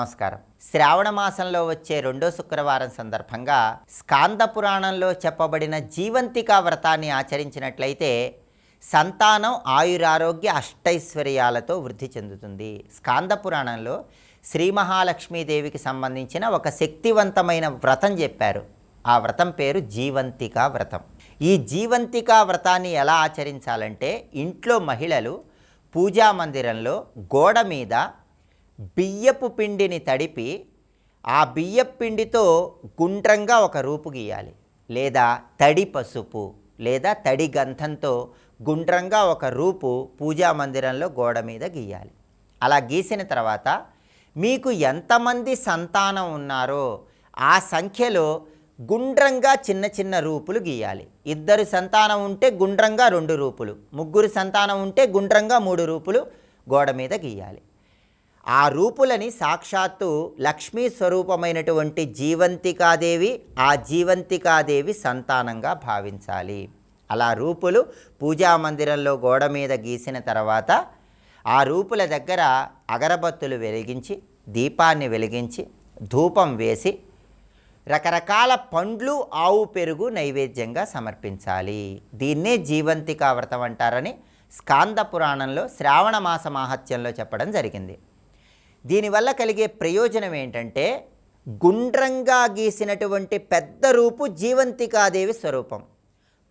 నమస్కారం. శ్రావణ మాసంలో వచ్చే రెండో శుక్రవారం సందర్భంగా స్కాంద పురాణంలో చెప్పబడిన జీవంతికా వ్రతాన్ని ఆచరించినట్లయితే సంతానం ఆయురారోగ్య అష్టైశ్వర్యాలతో వృద్ధి చెందుతుంది. స్కాంద పురాణంలో శ్రీ మహాలక్ష్మీదేవికి సంబంధించిన ఒక శక్తివంతమైన వ్రతం చెప్పారు. ఆ వ్రతం పేరు జీవంతికా వ్రతం. ఈ జీవంతికా వ్రతాన్ని ఎలా ఆచరించాలంటే ఇంట్లో మహిళలు పూజా మందిరంలో గోడ మీద బియ్యపు పిండిని తడిపి ఆ బియ్యపు పిండితో గుండ్రంగా ఒక రూపు గీయాలి. లేదా తడి పసుపు లేదా తడి గంధంతో గుండ్రంగా ఒక రూపు పూజా మందిరంలో గోడ మీద గీయాలి. అలా గీసిన తర్వాత మీకు ఎంతమంది సంతానం ఉన్నారో ఆ సంఖ్యలో గుండ్రంగా చిన్న చిన్న రూపులు గీయాలి. ఇద్దరు సంతానం ఉంటే గుండ్రంగా రెండు రూపులు ముగ్గురు సంతానం ఉంటే గుండ్రంగా మూడు రూపులు గోడ మీద గీయాలి. ఆ రూపులని సాక్షాత్తు లక్ష్మీ స్వరూపమైనటువంటి జీవంతికాదేవి ఆ జీవంతికాదేవి సంతానంగా భావించాలి. అలా రూపులు పూజా మందిరంలో గోడ మీద గీసిన తర్వాత ఆ రూపుల దగ్గర అగరబత్తులు వెలిగించి దీపాన్ని వెలిగించి ధూపం వేసి రకరకాల పండ్లు ఆవు పెరుగు నైవేద్యంగా సమర్పించాలి. దీన్నే జీవంతికా వ్రతం అంటారని స్కాంద పురాణంలో శ్రావణ మాస మాహత్యంలో చెప్పడం జరిగింది. దీనివల్ల కలిగే ప్రయోజనం ఏంటంటే గుండ్రంగా గీసినటువంటి పెద్ద రూపు జీవంతికాదేవి స్వరూపం.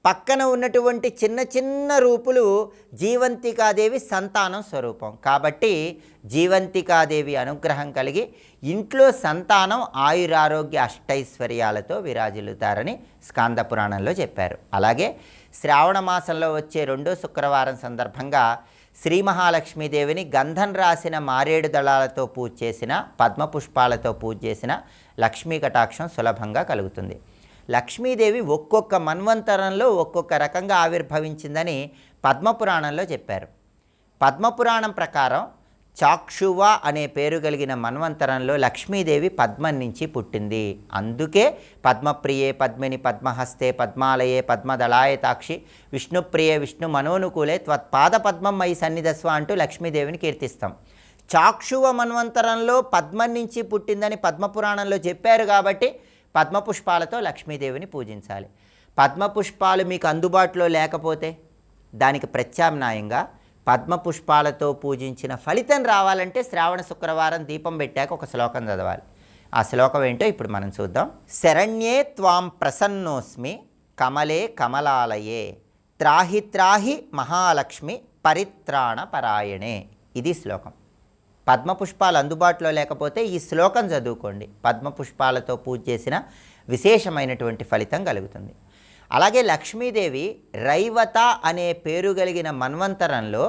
పక్కన ఉన్నటువంటి చిన్న చిన్న రూపులు జీవంతికాదేవి సంతానం స్వరూపం. కాబట్టి జీవంతికాదేవి అనుగ్రహం కలిగి ఇంట్లో సంతానం ఆయురారోగ్య అష్టైశ్వర్యాలతో విరాజిల్లుతారని స్కాంద పురాణంలో చెప్పారు. అలాగే శ్రావణ మాసంలో వచ్చే రెండో శుక్రవారం సందర్భంగా శ్రీ మహాలక్ష్మీదేవిని గంధం రాసిన మారేడు దళాలతో పూజ చేసిన పద్మపుష్పాలతో పూజ చేసిన లక్ష్మీ కటాక్షం సులభంగా కలుగుతుంది. లక్ష్మీదేవి ఒక్కొక్క మన్వంతరంలో ఒక్కొక్క రకంగా ఆవిర్భవించిందని పద్మపురాణంలో చెప్పారు. పద్మపురాణం ప్రకారం చాక్షువ అనే పేరు కలిగిన మన్వంతరంలో లక్ష్మీదేవి పద్మం నుంచి పుట్టింది. అందుకే పద్మప్రియే పద్మిని పద్మహస్తే పద్మాలయే పద్మదళాయతాక్షి విష్ణుప్రియే విష్ణు మనోనుకూలే త్వత్పాద పద్మం మై సన్నిధస్వ అంటూ లక్ష్మీదేవిని కీర్తిస్తాం. చాక్షువ మన్వంతరంలో పద్మం నుంచి పుట్టిందని పద్మపురాణంలో చెప్పారు కాబట్టి పద్మపుష్పాలతో లక్ష్మీదేవిని పూజించాలి. పద్మపుష్పాలు మీకు అందుబాటులో లేకపోతే దానికి ప్రత్యామ్నాయంగా పద్మపుష్పాలతో పూజించిన ఫలితం రావాలంటే శ్రావణ శుక్రవారం దీపం పెట్టాక ఒక శ్లోకం చదవాలి. ఆ శ్లోకం ఏంటో ఇప్పుడు మనం చూద్దాం. శరణ్యే త్వాం ప్రసన్నోస్మి కమలే కమలాలయే త్రాహి త్రాహి మహాలక్ష్మి పరిత్రాణ పరాయణే. ఇది శ్లోకం. పద్మపుష్పాలు అందుబాటులో లేకపోతే ఈ శ్లోకం చదువుకోండి. పద్మపుష్పాలతో పూజ చేసిన విశేషమైనటువంటి ఫలితం కలుగుతుంది. అలాగే లక్ష్మీదేవి రైవత అనే పేరు కలిగిన మన్వంతరంలో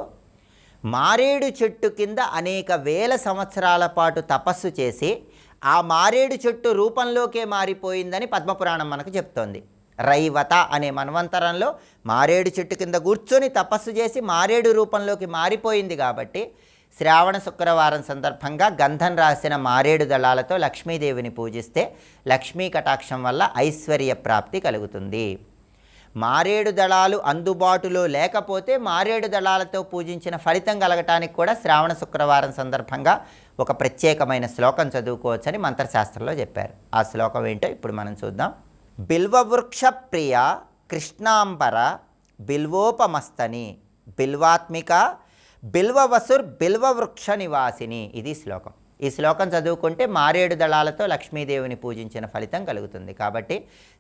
మారేడు చెట్టు కింద అనేక వేల సంవత్సరాల పాటు తపస్సు చేసి ఆ మారేడు చెట్టు రూపంలోకే మారిపోయిందని పద్మపురాణం మనకు చెప్తోంది. రైవత అనే మన్వంతరంలో మారేడు చెట్టు కింద కూర్చొని తపస్సు చేసి మారేడు రూపంలోకి మారిపోయింది కాబట్టి శ్రావణ శుక్రవారం సందర్భంగా గంధం రాసిన మారేడు దళాలతో లక్ష్మీదేవిని పూజిస్తే లక్ష్మీ కటాక్షం వల్ల ఐశ్వర్య ప్రాప్తి కలుగుతుంది. మారేడు దళాలు అందుబాటులో లేకపోతే మారేడు దళాలతో పూజించిన ఫలితం కలగటానికి కూడా శ్రావణ శుక్రవారం సందర్భంగా ఒక ప్రత్యేకమైన శ్లోకం చదువుకోవచ్చని మంత్రశాస్త్రంలో చెప్పారు. ఆ శ్లోకం ఏంటో ఇప్పుడు మనం చూద్దాం. బిల్వవృక్ష ప్రియ కృష్ణాంబర బిల్వోపమస్తని బిల్వాత్మిక బిల్వవసుర్ బిల్వవృక్ష నివాసిని. ఇది శ్లోకం. ఈ శ్లోకం చదువుకుంటే మారేడు దళాలతో లక్ష్మీదేవిని పూజించిన ఫలితం కలుగుతుంది. కాబట్టి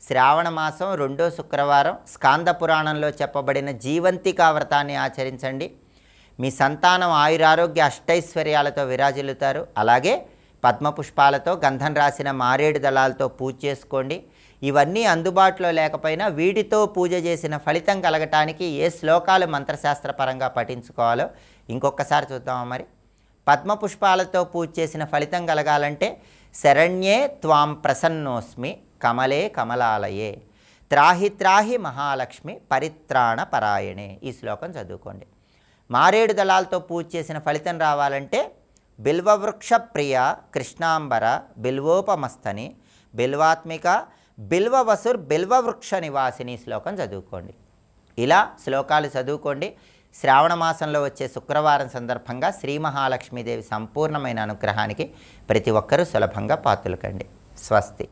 శ్రావణ మాసం రెండో శుక్రవారం స్కాంద పురాణంలో చెప్పబడిన జీవంతికా వ్రతాన్ని ఆచరించండి. మీ సంతానం ఆయురారోగ్య అష్టైశ్వర్యాలతో విరాజిల్లుతారు. అలాగే పద్మపుష్పాలతో గంధం రాసిన మారేడు దళాలతో పూజ చేసుకోండి. ఇవన్నీ అందుబాటులో లేకపోయినా వీటితో పూజ చేసిన ఫలితం కలగటానికి ఏ శ్లోకాలు మంత్రశాస్త్రపరంగా పఠించుకోవాలో ఇంకొకసారి చూద్దామా మరి? పద్మపుష్పాలతో పూజ చేసిన ఫలితం కలగాలంటే శరణ్యే త్వాం ప్రసన్నోస్మి కమలే కమలాలయే త్రాహి త్రాహి మహాలక్ష్మి పరిత్రాణ పరాయణే. ఈ శ్లోకం చదువుకోండి. మారేడు దళాలతో పూజ చేసిన ఫలితం రావాలంటే బిల్వవృక్ష ప్రియ కృష్ణాంబర బిల్వోపమస్తని బిల్వాత్మిక బిల్వవసుర్ బిల్వవృక్ష నివాసిని శ్లోకం చదువుకోండి. ఇలా శ్లోకాలు చదువుకోండి. శ్రావణ మాసంలో వచ్చే శుక్రవారం సందర్భంగా శ్రీ మహాలక్ష్మీదేవి సంపూర్ణమైన అనుగ్రహానికి ప్రతి ఒక్కరూ సులభంగా పాత్రలు కండి. స్వస్తి.